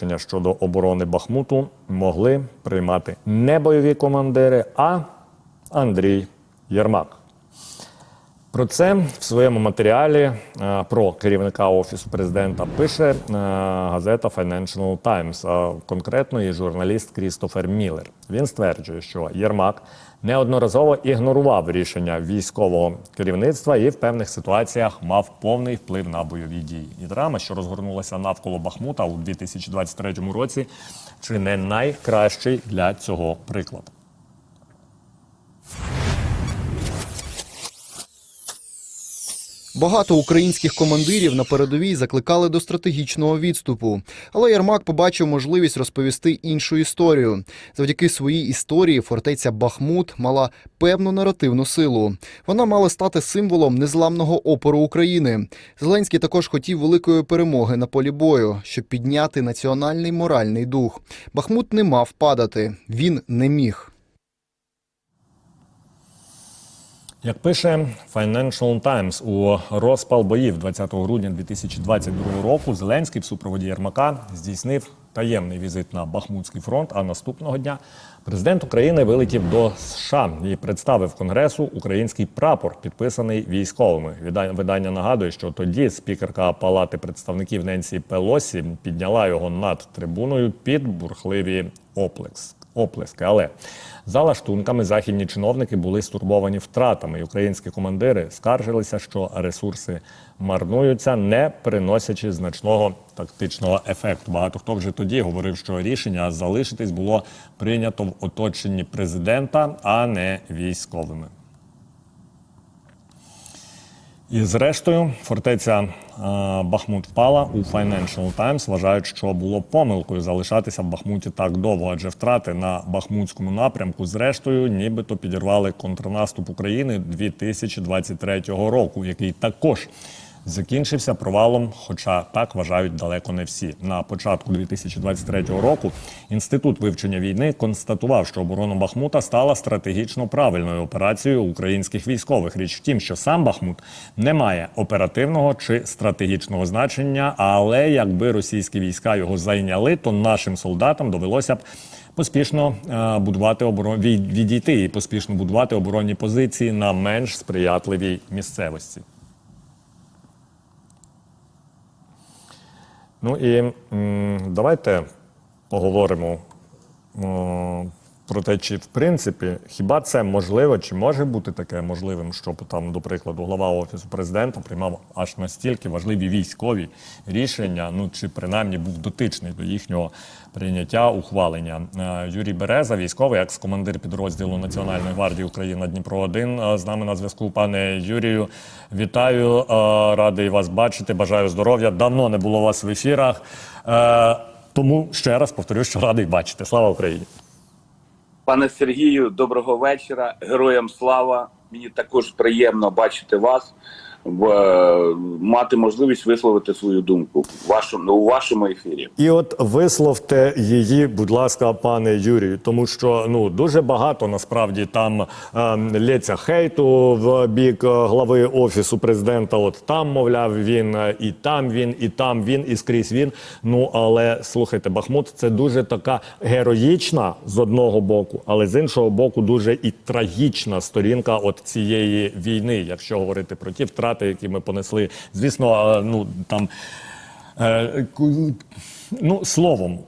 Рішення щодо оборони Бахмуту могли приймати не бойові командири, а Андрій Єрмак. Про це в своєму матеріалі е, про керівника офісу президента пише е, газета Financial Times, а конкретно її журналіст Крістофер Міллер. Він стверджує, що Єрмак неодноразово ігнорував рішення військового керівництва і в певних ситуаціях мав повний вплив на бойові дії. І драма, що розгорнулася навколо Бахмута у 2023 році, чи не найкращий для цього приклад. Багато українських командирів на передовій закликали до стратегічного відступу, але Ярмак побачив можливість розповісти іншу історію. Завдяки своїй історії фортеця Бахмут мала певну наративну силу. Вона мала стати символом незламного опору України. Зеленський також хотів великої перемоги на полі бою, щоб підняти національний моральний дух. Бахмут не мав падати. Він не міг. Як пише Financial Times, у розпал боїв 20 грудня 2022 року Зеленський в супроводі Єрмака здійснив таємний візит на Бахмутський фронт. А наступного дня президент України вилетів до США і представив Конгресу український прапор, підписаний військовими. Видання нагадує, що тоді спікерка Палати представників Ненсі Пелосі підняла його над трибуною під бурхливі оплекс оплески. Але за лаштунками західні чиновники були стурбовані втратами. І українські командири скаржилися, що ресурси марнуються, не приносячи значного тактичного ефекту. Багато хто вже тоді говорив, що рішення залишитись було прийнято в оточенні президента, а не військовими. І зрештою, фортеця е, Бахмут впала у Financial Times. Вважають, що було помилкою залишатися в Бахмуті так довго, адже втрати на Бахмутському напрямку, зрештою, нібито підірвали контрнаступ України 2023 року, який також закінчився провалом, хоча так вважають далеко не всі. На початку 2023 року інститут вивчення війни констатував, що оборона Бахмута стала стратегічно правильною операцією українських військових. Річ в тім, що сам Бахмут не має оперативного чи стратегічного значення, але якби російські війська його зайняли, то нашим солдатам довелося б. Поспішно е, будувати оборон відійти і поспішно будувати оборонні позиції на менш сприятливій місцевості. Ну і давайте поговоримо про те, чи в принципі хіба це можливо, чи може бути таке можливим, щоб там, до прикладу, глава офісу президента приймав аж настільки важливі військові рішення, ну чи принаймні був дотичний до їхнього прийняття ухвалення. Е, Юрій Береза, військовий, екс-командир підрозділу Національної гвардії України Дніпро 1 з нами на зв'язку. Пане Юрію, вітаю, е, радий вас бачити. Бажаю здоров'я. Давно не було вас в ефірах. Е, Тому ще раз повторю, що радий бачити. Слава Україні! Пане Сергію, доброго вечора. Героям слава. Мені також приємно бачити вас, мати можливість висловити свою думку в вашому, у вашому ефірі. І от висловте її, будь ласка, пане Юрію, тому що ну дуже багато насправді там е, лється хейту в бік е, глави офісу президента. От там, мовляв, він е, і там він, і там він, і скрізь він. Ну але слухайте, Бахмут це дуже така героїчна з одного боку, але з іншого боку, дуже і трагічна сторінка от цієї війни, якщо говорити про ті втрати, які ми понесли. Звісно, ну там. Е, Ну, словом,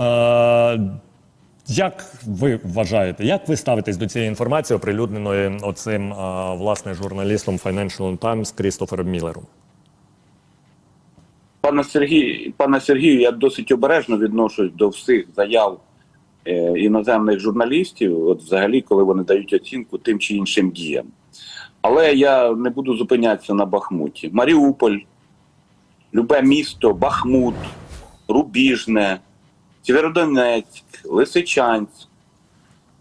е, як ви вважаєте, як ви ставитесь до цієї інформації, оприлюдненої оцим е, власне журналістом Financial Times Крістофером Міллером? Пане Сергію, пане Сергію, я досить обережно відношусь до всіх заяв іноземних журналістів, от взагалі, коли вони дають оцінку тим чи іншим діям. Але я не буду зупинятися на Бахмуті. Маріуполь, любе місто, Бахмут, Рубіжне, Сєвєродонецьк, Лисичанськ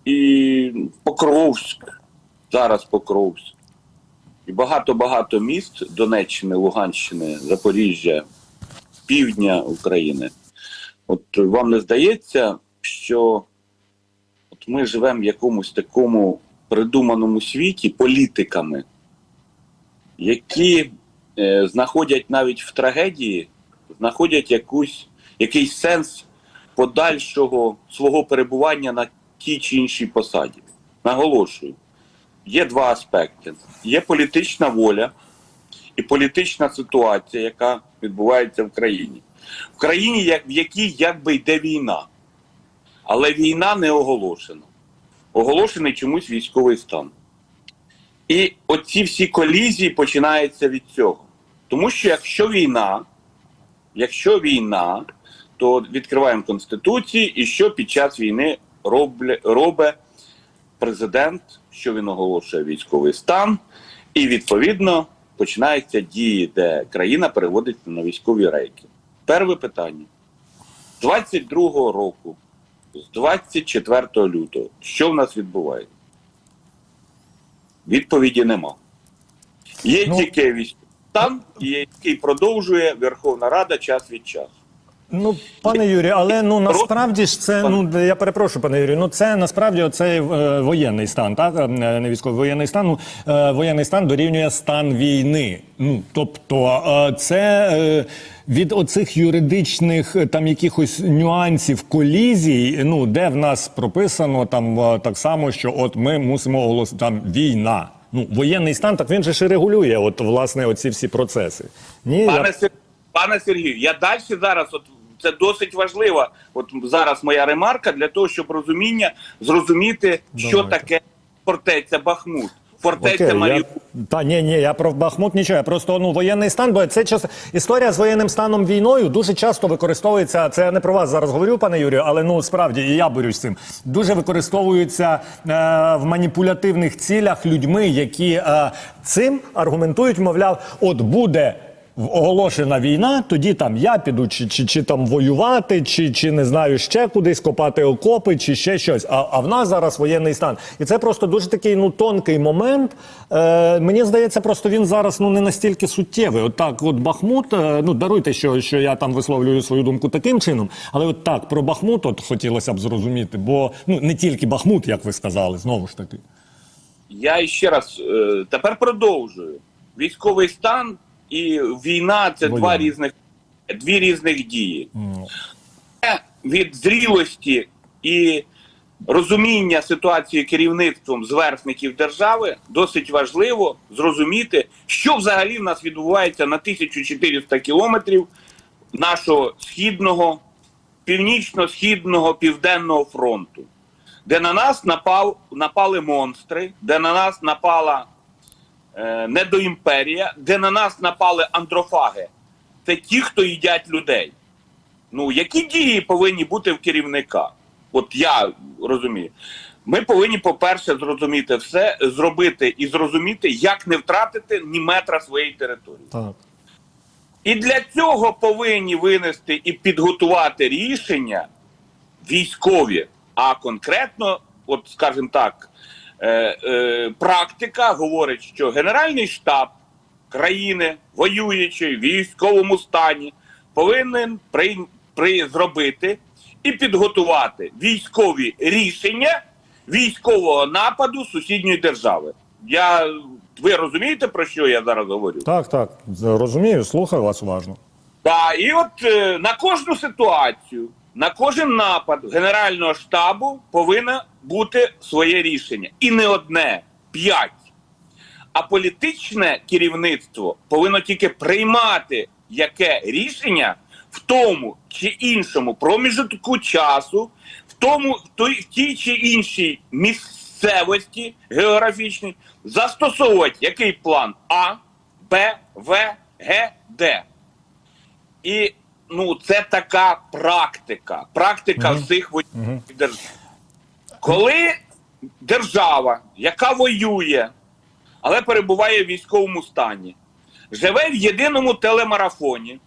і Покровськ, зараз Покровськ. І багато-багато міст Донеччини, Луганщини, Запоріжжя, півдня України. От вам не здається, що от ми живемо в якомусь такому придуманому світі політиками, які е, знаходять навіть в трагедії, знаходять якусь якийсь сенс подальшого свого перебування на тій чи іншій посаді. Наголошую, є два аспекти: є політична воля і політична ситуація, яка відбувається в країні. В країні, в якій якби йде війна, але війна не оголошена. Оголошений чомусь військовий стан. І оці всі колізії починаються від цього. Тому що якщо війна, якщо війна, то відкриваємо Конституції, і що під час війни робить президент, що він оголошує військовий стан, і відповідно починаються дії, де країна переводиться на військові рейки. Перше питання. 22-го року, з 24 лютого, що в нас відбувається? Відповіді нема. Є Ну- тільки військовий стан, який продовжує Верховна Рада час від часу. Ну, пане Юрію, але ну насправді ж це ну я перепрошую, пане Юрію. Ну це насправді оцей е, воєнний стан, так е, не військовий воєнний стан. Ну е, воєнний стан дорівнює стан війни. Ну тобто, е, це е, від оцих юридичних е, там якихось нюансів колізій. Ну де в нас прописано там е, так само, що от ми мусимо оголосити там війна. Ну воєнний стан, так він же ж і регулює, от власне оці всі процеси. Ні, я- Пане, Сер... Пане Сергію, я далі зараз, от це досить важливо. От зараз моя ремарка для того, щоб розуміння зрозуміти, що таке фортеця Бахмут, фортеця Окей, Маріуполь. я, та ні, ні, я про Бахмут нічого. Я просто ну воєнний стан, бо це час історія з воєнним станом війною дуже часто використовується. Це я не про вас зараз говорю, пане Юрію, але ну справді і я борюсь з цим. Дуже використовується е, в маніпулятивних цілях людьми, які е, цим аргументують, мовляв, от буде. Оголошена війна, тоді там я піду, чи, чи, чи там воювати, чи, чи не знаю ще кудись копати окопи, чи ще щось. А, а в нас зараз воєнний стан. І це просто дуже такий ну тонкий момент. Е, мені здається, просто він зараз ну не настільки суттєвий. От так, от Бахмут, е, ну даруйте, що, що я там висловлюю свою думку таким чином, але от так про Бахмут от хотілося б зрозуміти, бо ну не тільки Бахмут, як ви сказали, знову ж таки. Я ще раз е, тепер продовжую. Військовий стан і війна це два різних дві різних дії. Це від зрілості і розуміння ситуації керівництвом зверхників держави досить важливо зрозуміти, що взагалі в нас відбувається на 1400 кілометрів нашого східного, північно-східного південного фронту, де на нас напав, напали монстри, де на нас напала недоімперія, де на нас напали андрофаги. Це ті, хто їдять людей. Ну, які дії повинні бути в керівника? От я розумію. Ми повинні, по-перше, зрозуміти все, зробити і зрозуміти, як не втратити ні метра своєї території. так. І для цього повинні винести і підготувати рішення військові, а конкретно, от скажімо так, е, е, практика говорить, що Генеральний штаб країни, воюючої в військовому стані, повинен при, при, зробити і підготувати військові рішення військового нападу сусідньої держави. Я ви розумієте про що я зараз говорю? Так, так, розумію, слухаю вас уважно. Так, і от е, на кожну ситуацію, на кожен напад Генерального штабу повинно бути своє рішення. І не одне, п'ять. А політичне керівництво повинно тільки приймати яке рішення в тому чи іншому проміжку часу, в тому в той в тій чи іншій місцевості географічній, застосовувати який план А, Б, В, Г, Д. І ну, це така практика. Практика Мгм. всіх Мгм. держав. Коли держава, яка воює, але перебуває в військовому стані, живе в єдиному телемарафоні,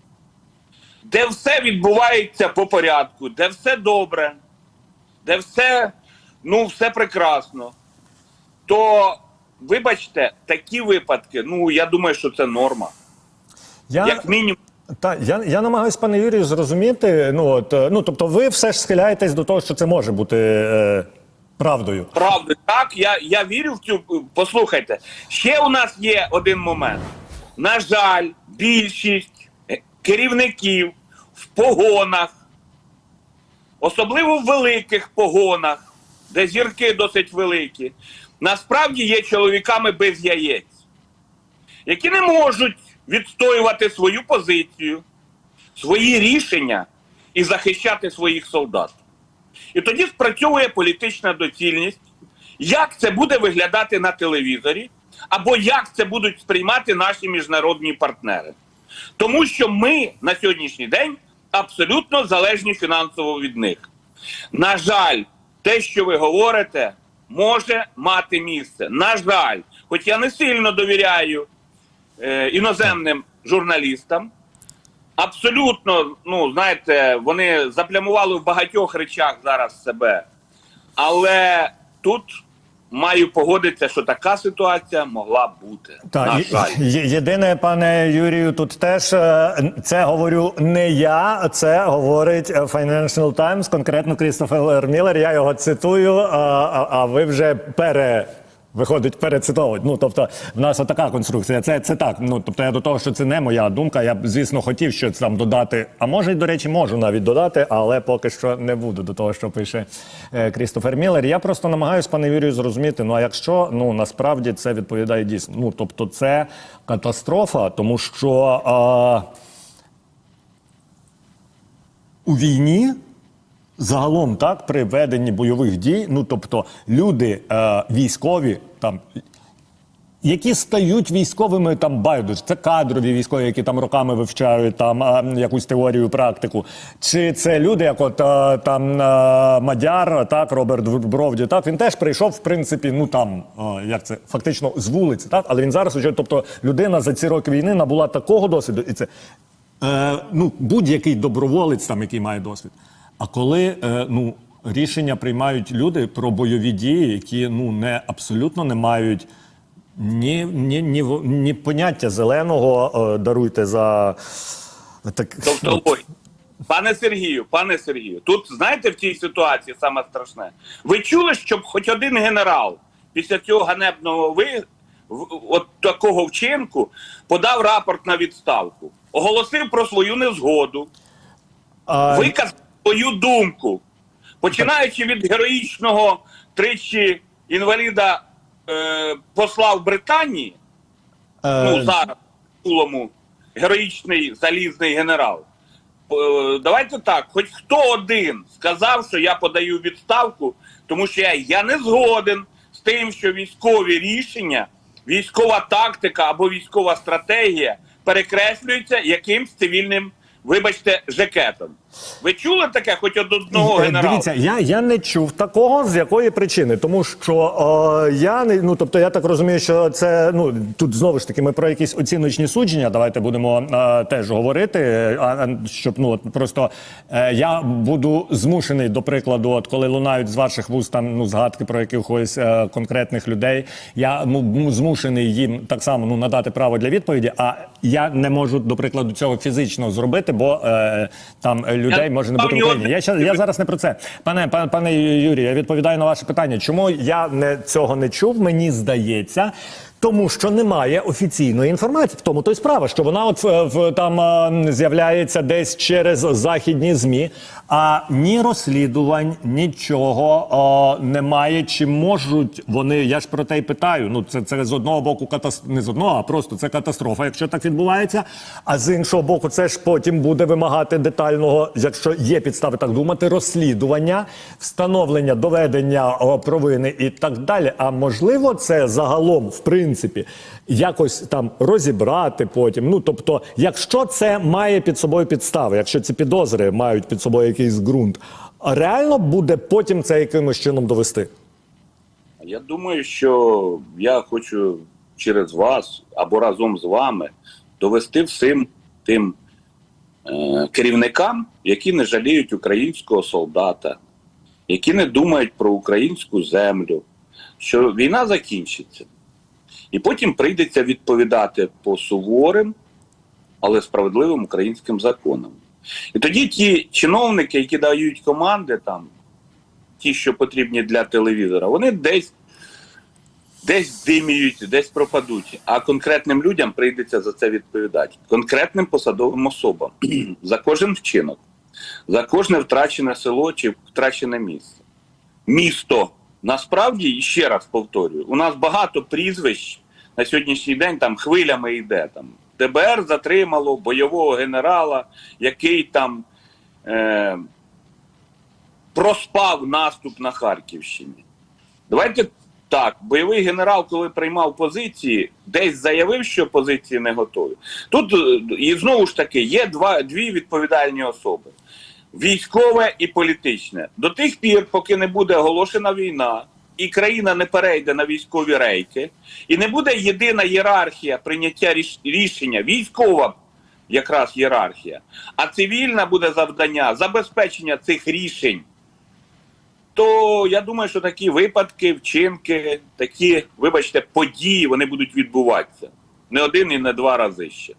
де все відбувається по порядку, де все добре, де все, ну, все прекрасно, то, вибачте, такі випадки, ну, я думаю, що це норма. Я... Як мінімум. Так, я, я намагаюся, пане Юрію, зрозуміти. Ну от е, ну тобто, ви все ж схиляєтесь до того, що це може бути е, правдою. Правда, так, я, я вірю в цю. Послухайте, ще у нас є один момент. На жаль, більшість керівників в погонах особливо в великих погонах, де зірки досить великі, насправді є чоловіками без яєць, які не можуть відстоювати свою позицію, свої рішення і захищати своїх солдат. І тоді спрацьовує політична доцільність, як це буде виглядати на телевізорі, або як це будуть сприймати наші міжнародні партнери. Тому що ми на сьогоднішній день абсолютно залежні фінансово від них. На жаль, те, що ви говорите, може мати місце. На жаль, хоч я не сильно довіряю е, іноземним журналістам, абсолютно, ну знаєте, вони заплямували в багатьох речах зараз себе. Але тут маю погодитися, що така ситуація могла бути. Так, є- єдине, пане Юрію, тут теж е, це говорю не я, це говорить е, Financial Times, конкретно Крістофер Міллер. Я його цитую, а, а ви вже пере. Виходить, перецитовують. Ну тобто, в нас отака конструкція. Це, це так. Ну тобто, я до того, що це не моя думка. Я б, звісно, хотів щось там додати. А може, й до речі, можу навіть додати, але поки що не буду до того, що пише е, Крістофер Міллер. Я просто намагаюся, пане Юрію, зрозуміти. Ну а якщо ну насправді це відповідає дійсно. Ну тобто, це катастрофа, тому що. А, у війні загалом так при веденні бойових дій, ну тобто люди е, військові там. Які стають військовими там байдуже, це кадрові військові, які там роками вивчають там е, якусь теорію, практику. Чи це люди, як от е, там е, Мадяр, так Роберт Бровді, так він теж прийшов, в принципі, ну там як це фактично з вулиці, так але він зараз уже, тобто людина за ці роки війни набула такого досвіду, і це е, ну будь-який доброволець, там який має досвід. А коли е, ну рішення приймають люди про бойові дії, які ну не абсолютно не мають. Ні, ні, ні, ні поняття зеленого е, даруйте за так. Тобто, ой, пане Сергію, пане Сергію, тут знаєте в цій ситуації саме страшне. Ви чули, щоб хоч один генерал після цього ганебного ви от такого вчинку подав рапорт на відставку, оголосив про свою незгоду, А, виказав свою думку, починаючи від героїчного тричі інваліда е, посла в Британії, е, ну зараз в героїчний залізний генерал. Е, Давайте так, хоч хто один сказав, що я подаю відставку, тому що я, я не згоден з тим, що військові рішення, військова тактика або військова стратегія перекреслюється якимсь цивільним, вибачте, жекетом. Ви чули таке хоч від одного Е, генерала? Дивіться, я, я не чув такого, з якої причини. Тому що е, я не ну тобто, я так розумію, що це ну тут знову ж таки ми про якісь оціночні судження. Давайте будемо е, теж говорити. А, щоб ну от просто е, я буду змушений, до прикладу, от коли лунають з ваших вуст там ну згадки про якихось е, конкретних людей. Я ну, змушений їм так само ну надати право для відповіді. А я не можу, до прикладу, цього фізично зробити, бо е, там людей може не бути в Україні. Я щас- я зараз не про це. Пане, пане, пане Юрію, я відповідаю на ваше питання. Чому я не цього не чув? Мені здається. Тому що немає офіційної інформації. В тому то й справа, що вона от в, в там е, з'являється десь через західні змі, а ні розслідувань, нічого е, немає. Чи можуть вони? Я ж про те й питаю. Ну це, це з одного боку катастрофа, не з одного, а просто це катастрофа, якщо так відбувається. А з іншого боку, це ж потім буде вимагати детального, якщо є підстави так думати, розслідування, встановлення, доведення о, провини і так далі. А можливо, це загалом, в принципі, якось там розібрати потім. Ну тобто, якщо це має під собою підстави, якщо ці підозри мають під собою якийсь ґрунт, реально буде потім це якимось чином довести. Я думаю, що я хочу через вас або разом з вами довести всім тим е, керівникам, які не жаліють українського солдата, які не думають про українську землю, що війна закінчиться. І потім прийдеться відповідати по суворим, але справедливим українським законам. І тоді ті чиновники, які дають команди там, ті, що потрібні для телевізора, вони десь десь диміють, десь пропадуть. А конкретним людям прийдеться за це відповідати. Конкретним посадовим особам за кожен вчинок. за кожне втрачене село чи втрачене місце. Місто насправді, ще раз повторюю, у нас багато прізвищ на сьогоднішній день там хвилями йде. Там ДБР затримало бойового генерала, який там е, проспав наступ на Харківщині. Давайте так, бойовий генерал, коли приймав позиції, десь заявив, що позиції не готові. Тут е, і знову ж таки є два дві відповідальні особи: військове і політичне. До тих пір, поки не буде оголошена війна, і країна не перейде на військові рейки, і не буде єдина ієрархія прийняття ріш- рішення, військова якраз ієрархія, а цивільна буде завдання забезпечення цих рішень. То я думаю, що такі випадки, вчинки, такі, вибачте, події вони будуть відбуватися. Не один і не два рази ще.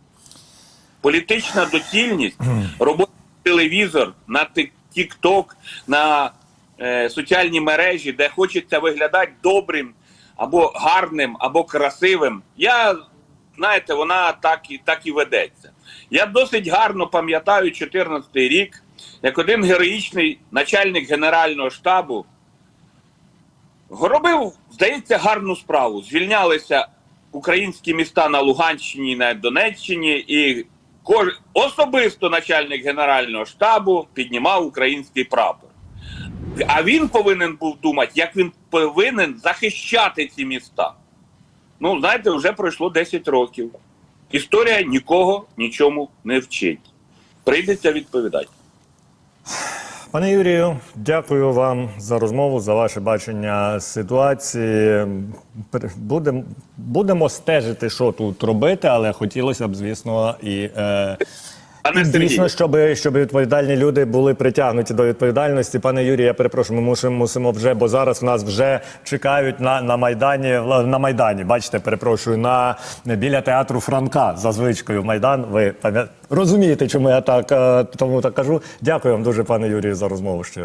Політична доцільність, робота на телевізор, на тік-ток, на е, соціальні мережі, де хочеться виглядати добрим або гарним, або красивим. Я знаєте, вона так і так і ведеться. Я досить гарно пам'ятаю 14 рік, як один героїчний начальник Генерального штабу робив, здається, гарну справу. Звільнялися українські міста на Луганщині і на Донеччині, і особисто начальник Генерального штабу піднімав український прапор. А він повинен був думати, як він повинен захищати ці міста. Ну, знаєте, вже пройшло 10 років. Історія нікого нічому не вчить. Прийдеться відповідати. Пане Юрію, дякую вам за розмову, за ваше бачення ситуації. Будем, будемо стежити, що тут робити, але хотілося б, звісно, і. Е, Пане і, Сергію, Звісно, щоб, щоб відповідальні люди були притягнуті до відповідальності. Пане Юрію, я перепрошую, ми мусимо, мусимо вже, бо зараз в нас вже чекають на, на майдані. На майдані, бачите, перепрошую, на біля театру Франка за звичкою Майдан. Ви пам'ят- розумієте, чому я так е, тому так кажу. Дякую вам дуже, пане Юрію, за розмову. Щиро.